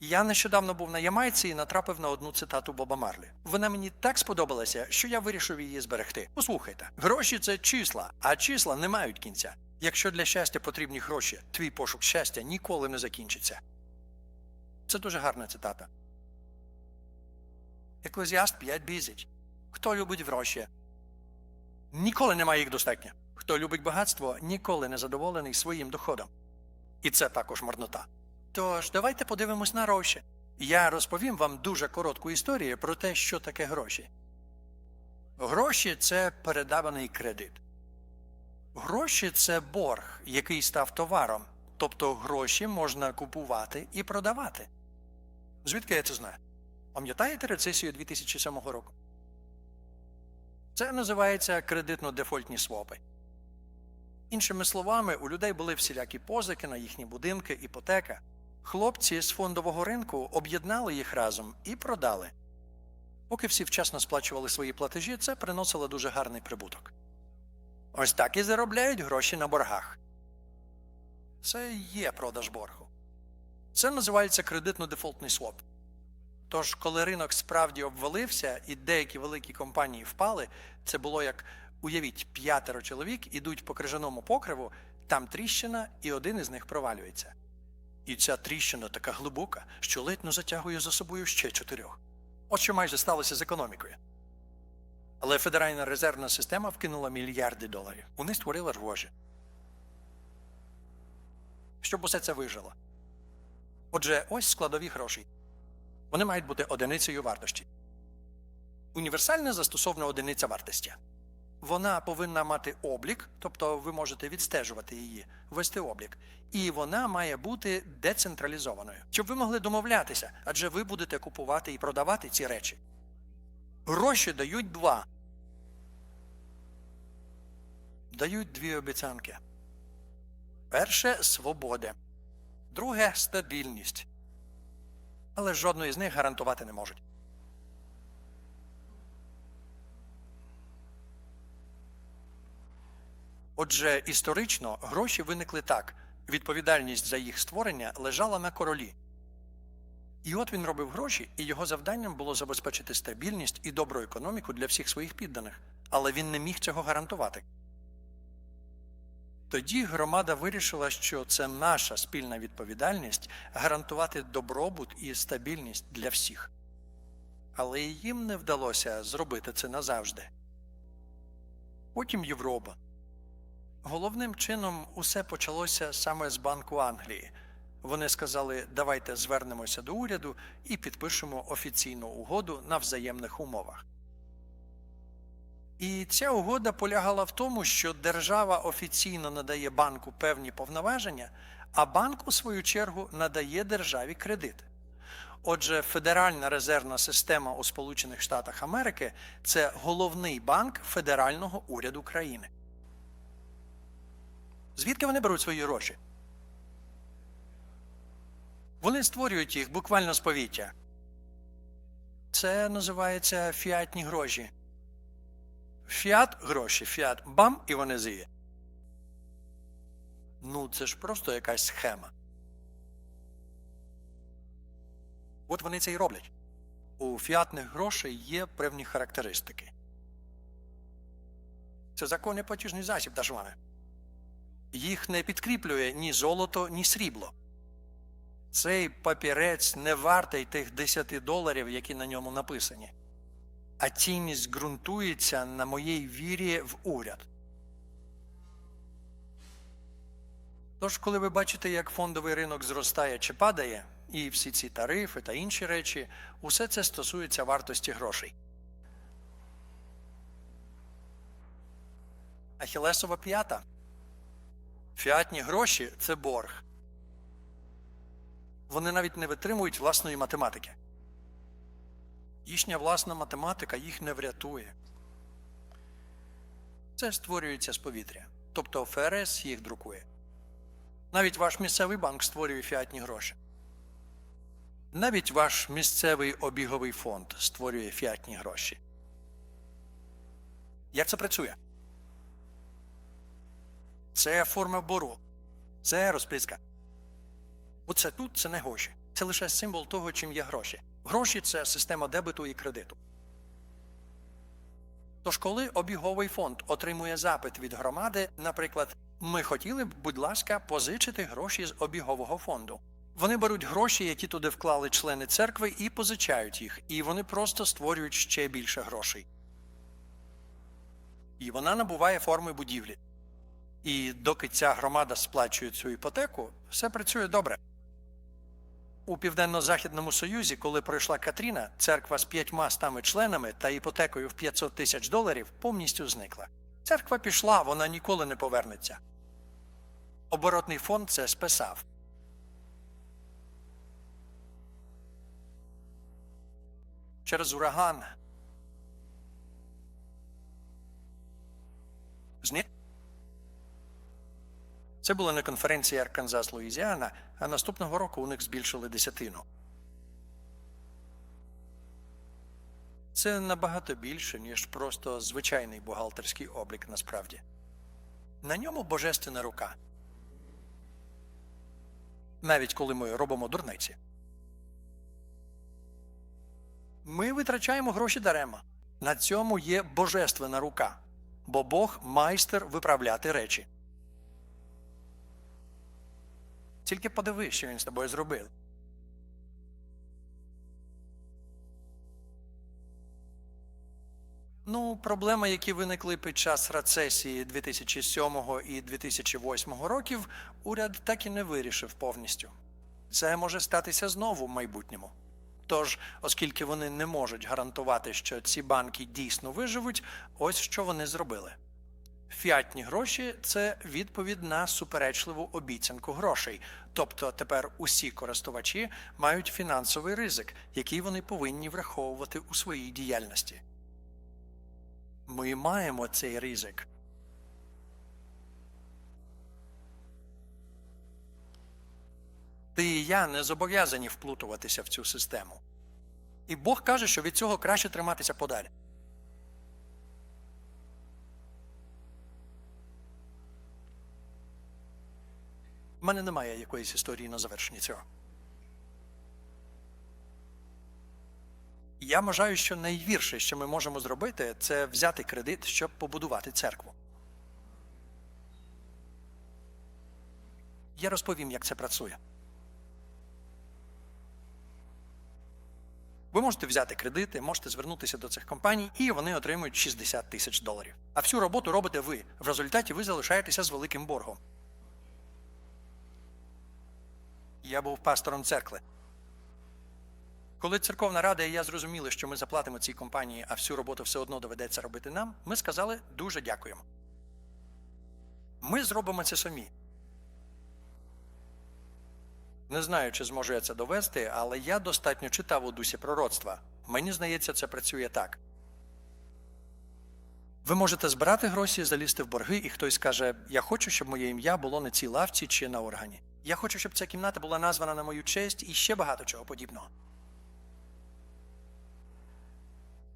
Я нещодавно був на Ямайці і натрапив на одну цитату Боба Марлі. Вона мені так сподобалася, що я вирішив її зберегти. Послухайте, гроші це числа, а числа не мають кінця. Якщо для щастя потрібні гроші, твій пошук щастя ніколи не закінчиться. Це дуже гарна цитата. Еклезіаст 5 бізич. Хто любить гроші? Ніколи немає їх достатньо. Хто любить багатство, ніколи не задоволений своїм доходом. І це також марнота. Тож, давайте подивимось на гроші. Я розповім вам дуже коротку історію про те, що таке гроші. Гроші це передаваний кредит. Гроші це борг, який став товаром. Тобто гроші можна купувати і продавати. Звідки я це знаю? Пам'ятаєте рецесію 2007 року? Це називається кредитно-дефольтні свопи. Іншими словами, у людей були всілякі позики на їхні будинки, іпотека. Хлопці з фондового ринку об'єднали їх разом і продали. Поки всі вчасно сплачували свої платежі, це приносило дуже гарний прибуток. Ось так і заробляють гроші на боргах. Це є продаж боргу. Це називається кредитно-дефолтний своп. Тож, коли ринок справді обвалився і деякі великі компанії впали, це було як уявіть, п'ятеро чоловік ідуть по крижаному покриву, там тріщина, і один із них провалюється. І ця тріщина така глибока, що ледь не затягує за собою ще чотирьох. От що майже сталося з економікою. Але Федеральна резервна система вкинула мільярди доларів. Вони створили гроші. Щоб усе це вижило. Отже, ось складові гроші. Вони мають бути одиницею вартості. Універсальна застосована одиниця вартості. Вона повинна мати облік, тобто ви можете відстежувати її, вести облік, і вона має бути децентралізованою, щоб ви могли домовлятися, адже ви будете купувати і продавати ці речі. Гроші дають два. Дають дві обіцянки. Перше свобода. Друге стабільність. Але жодної з них гарантувати не можуть. Отже, історично гроші виникли так: відповідальність за їх створення лежала на королі. І от він робив гроші, і його завданням було забезпечити стабільність і добру економіку для всіх своїх підданих, але він не міг цього гарантувати. Тоді громада вирішила, що це наша спільна відповідальність гарантувати добробут і стабільність для всіх. Але їм не вдалося зробити це назавжди. Потім Європа. Головним чином усе почалося саме з Банку Англії. Вони сказали, давайте звернемося до уряду і підпишемо офіційну угоду на взаємних умовах. І ця угода полягала в тому, що держава офіційно надає банку певні повноваження, а банк, у свою чергу, надає державі кредит. Отже, Федеральна резервна система у Сполучених Штатах Америки це головний банк федерального уряду країни. Звідки вони беруть свої гроші? Вони створюють їх буквально з повітря. Це називається фіатні гроші. Фіат гроші, фіат бам, і вони зіє. Ну, це ж просто якась схема. От вони це і роблять. У фіатних грошей є певні характеристики. Це законний платіжний засіб, ж вами. Їх не підкріплює ні золото, ні срібло. Цей папірець не вартий тих 10 доларів, які на ньому написані. А цінність ґрунтується на моїй вірі в уряд. Тож, коли ви бачите, як фондовий ринок зростає чи падає, і всі ці тарифи та інші речі, усе це стосується вартості грошей. Ахілесова п'ята. Фіатні гроші це борг. Вони навіть не витримують власної математики. Їхня власна математика їх не врятує. Це створюється з повітря. Тобто ФРС їх друкує. Навіть ваш місцевий банк створює фіатні гроші. Навіть ваш місцевий обіговий фонд створює фіатні гроші. Як це працює? Це форма бору. Це розписка. Оце тут це не гроші. Це лише символ того, чим є гроші. Гроші це система дебету і кредиту. Тож, коли обіговий фонд отримує запит від громади, наприклад, ми хотіли б, будь ласка, позичити гроші з обігового фонду. Вони беруть гроші, які туди вклали члени церкви, і позичають їх, і вони просто створюють ще більше грошей. І вона набуває форми будівлі. І доки ця громада сплачує цю іпотеку, все працює добре. У Південно-Західному Союзі, коли пройшла Катріна, церква з п'ятьма стами членами та іпотекою в 500 тисяч доларів повністю зникла. Церква пішла, вона ніколи не повернеться. Оборотний фонд це списав. Через ураган. Зник. Це була на конференції Арканзас Луїзіана, а наступного року у них збільшили десятину. Це набагато більше, ніж просто звичайний бухгалтерський облік насправді. На ньому божественна рука. Навіть коли ми робимо дурниці. Ми витрачаємо гроші дарема. На цьому є божественна рука, бо Бог майстер виправляти речі. Тільки подивись, що він з тобою зробив. Ну, проблеми, які виникли під час рецесії 2007 і 2008 років, уряд так і не вирішив повністю. Це може статися знову в майбутньому. Тож, оскільки вони не можуть гарантувати, що ці банки дійсно виживуть, ось що вони зробили. Фіатні гроші це відповідь на суперечливу обіцянку грошей. Тобто тепер усі користувачі мають фінансовий ризик, який вони повинні враховувати у своїй діяльності. Ми маємо цей ризик. Ти і я не зобов'язані вплутуватися в цю систему. І Бог каже, що від цього краще триматися подалі. У мене немає якоїсь історії на завершенні цього. Я вважаю, що найгірше, що ми можемо зробити, це взяти кредит, щоб побудувати церкву. Я розповім, як це працює. Ви можете взяти кредити, можете звернутися до цих компаній, і вони отримують 60 тисяч доларів. А всю роботу робите ви. В результаті ви залишаєтеся з великим боргом. Я був пастором церкви. Коли церковна рада і я зрозуміли, що ми заплатимо цій компанії, а всю роботу все одно доведеться робити нам, ми сказали дуже дякуємо. Ми зробимо це самі. Не знаю, чи зможу я це довести, але я достатньо читав у дусі пророцтва. Мені здається, це працює так. Ви можете збирати гроші, залізти в борги, і хтось каже: Я хочу, щоб моє ім'я було на цій лавці чи на органі. Я хочу, щоб ця кімната була названа на мою честь і ще багато чого подібного.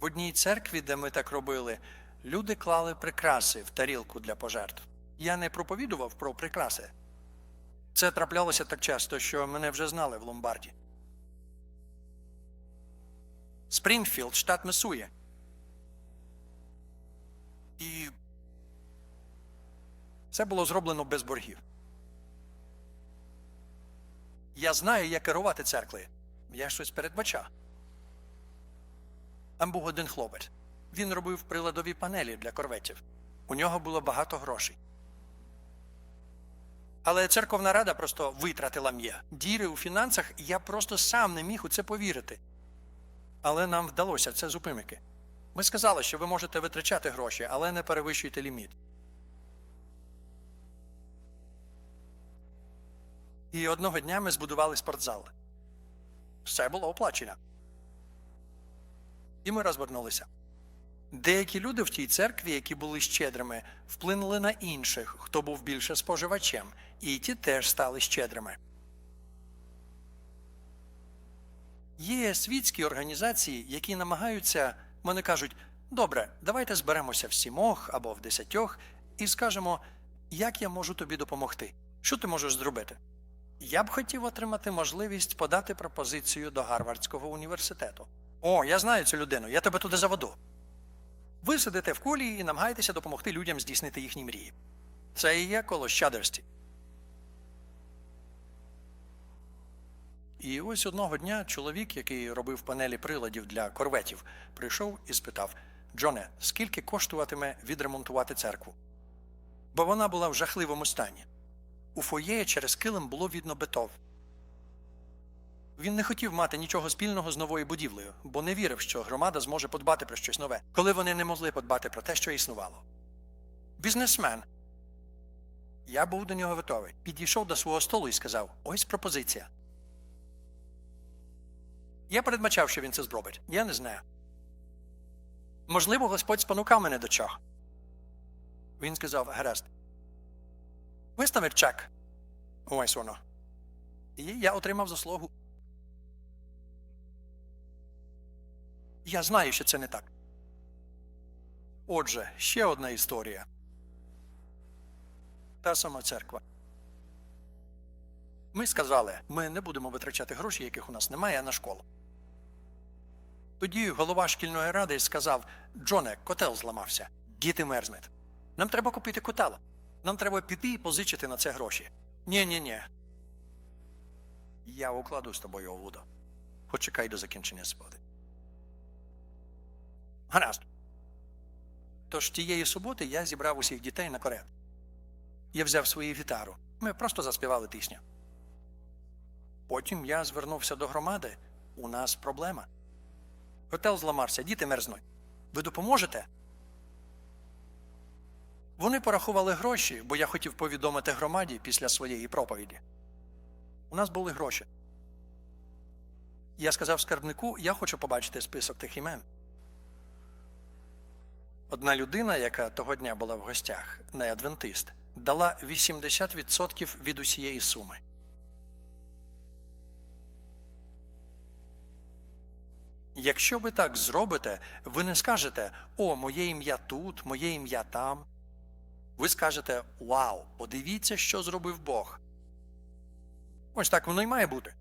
В одній церкві, де ми так робили, люди клали прикраси в тарілку для пожертв. Я не проповідував про прикраси. Це траплялося так часто, що мене вже знали в Ломбарді. Спрінгфілд, штат Месує. І це було зроблено без боргів. Я знаю, як керувати церквою. Я щось передбачав. Там був один хлопець. Він робив приладові панелі для корветів. У нього було багато грошей. Але церковна рада просто витратила м'є. Діри у фінансах, я просто сам не міг у це повірити. Але нам вдалося це зупинити. Ми сказали, що ви можете витрачати гроші, але не перевищуйте ліміт. І одного дня ми збудували спортзал. Все було оплачено. І ми розвернулися. Деякі люди в тій церкві, які були щедрими, вплинули на інших, хто був більше споживачем, і ті теж стали щедрими. Є світські організації, які намагаються, вони кажуть, добре, давайте зберемося в сімох або в десятьох і скажемо, як я можу тобі допомогти, що ти можеш зробити. Я б хотів отримати можливість подати пропозицію до Гарвардського університету. О, я знаю цю людину, я тебе туди заведу. Ви сидите в кулі і намагаєтеся допомогти людям здійснити їхні мрії. Це і є коло щедрості. І ось одного дня чоловік, який робив панелі приладів для корветів, прийшов і спитав: Джоне, скільки коштуватиме відремонтувати церкву? Бо вона була в жахливому стані. У фоєї через килим було видно бетон. Він не хотів мати нічого спільного з новою будівлею, бо не вірив, що громада зможе подбати про щось нове, коли вони не могли подбати про те, що існувало. Бізнесмен. Я був до нього готовий. Підійшов до свого столу і сказав: ось пропозиція. Я передбачав, що він це зробить. Я не знаю. Можливо, Господь спонукав мене до чого. Він сказав: гаразд. Виставив чек. Ось воно. І я отримав заслугу. Я знаю, що це не так. Отже, ще одна історія. Та сама церква. Ми сказали, ми не будемо витрачати гроші, яких у нас немає, на школу. Тоді голова шкільної ради сказав: Джоне, котел зламався, діти мерзнуть. Нам треба купити котел. Нам треба піти і позичити на це гроші. Ні, ні, ні. Я укладу з тобою угоду. Почекай до закінчення суботи. Гаразд. Тож тієї суботи я зібрав усіх дітей на корет. Я взяв свою гітару. Ми просто заспівали пісню. Потім я звернувся до громади. У нас проблема. Готел зламався, діти мерзнуть. Ви допоможете? Вони порахували гроші, бо я хотів повідомити громаді після своєї проповіді. У нас були гроші. Я сказав скарбнику, я хочу побачити список тих імен. Одна людина, яка того дня була в гостях, не адвентист, дала 80% від усієї суми. Якщо ви так зробите, ви не скажете О, моє ім'я тут, моє ім'я там. Ви скажете Вау, подивіться, що зробив Бог. Ось так воно й має бути.